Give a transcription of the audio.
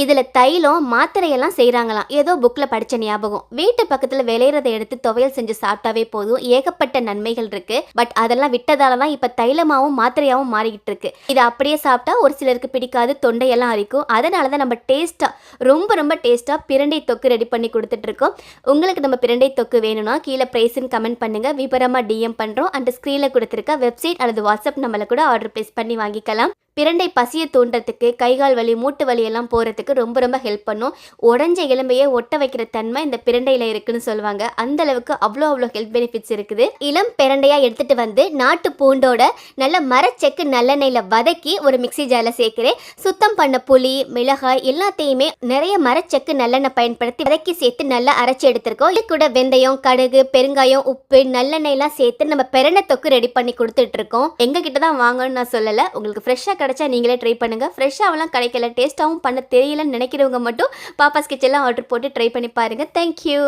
இதில் தைலம் மாத்திரையெல்லாம் செய்கிறாங்களாம் ஏதோ புக்கில் படித்த ஞாபகம். வீட்டு பக்கத்தில் விளையிறதை எடுத்து துவையல் செஞ்சு சாப்பிட்டாவே போதும். ஏகப்பட்ட நன்மைகள் இருக்கு. பட் அதெல்லாம் விட்டதால தான் இப்போ தைலமாகவும் மாத்திரையாகவும் மாறிக்கிட்டு இருக்கு. இதை அப்படியே சாப்பிட்டா ஒரு சிலருக்கு பிடிக்காது தொண்டையெல்லாம் அரிக்கும். அதனால தான் நம்ம டேஸ்ட்டாக ரொம்ப ரொம்ப டேஸ்ட்டாக பிரண்டை தொக்கு ரெடி பண்ணி கொடுத்துட்ருக்கோம் உங்களுக்கு நம்ம பிரண்டை தொக்கு வேணும்னா கீழே ப்ரைஸுன்னு கமெண்ட் பண்ணுங்கள் விபரமாக டிஎம் பண்ணுறோம் அண்ட் ஸ்க்ரீனில் கொடுத்துருக்க வெப்சைட் அல்லது வாட்ஸ்அப் நம்மளை கூட ஆர்டர் ப்ளேஸ் பண்ணி வாங்கிக்கலாம். பிரண்டை பசியை தூண்டுறதுக்கு கைகால் வலி மூட்டு வலி எல்லாம் போகிறதுக்கு ரொம்ப ரொம்ப ஹெல்ப் பண்ணும். உடஞ்ச எலும்பையே ஒட்ட வைக்கிற தன்மை இந்த பிரண்டையில் இருக்குன்னு சொல்லுவாங்க. அந்த அளவுக்கு அவ்வளோ அவ்வளோ ஹெல்த் பெனிஃபிட்ஸ் இருக்குது. இளம் பிரண்டையாக எடுத்துகிட்டு வந்து நாட்டு பூண்டோட நல்ல மரச்செக்கு நல்லெண்ணெயில் வதக்கி ஒரு மிக்ஸி ஜாரில் சேர்க்கிறேன். சுத்தம் பண்ண புளி மிளகாய் எல்லாத்தையுமே நிறைய மரச்செக்கு நல்லெண்ணெய் பயன்படுத்தி வதக்கி சேர்த்து நல்லா அரைச்சி எடுத்திருக்கோம். இது கூட வெந்தயம் கடுகு பெருங்காயம் உப்பு நல்லெண்ணெய்லாம் சேர்த்து நம்ம பெரணை தொக்கு ரெடி பண்ணி கொடுத்துட்டு இருக்கோம். தான் வாங்கணும்னு நான் சொல்லலை. உங்களுக்கு ஃப்ரெஷ்ஷாக கிடச்சா நீங்களே ட்ரை பண்ணுங்கள் ஃப்ரெஷ்ஷாகலாம் கிடைக்கல டேஸ்ட்டாகவும் பண்ண தெரியலன்னு நினைக்கிறவங்க மட்டும் பாப்பாஸ் கிச்சன்லாம் ஆர்டர் போட்டு ட்ரை பண்ணி பாருங்கள் தேங்க்யூ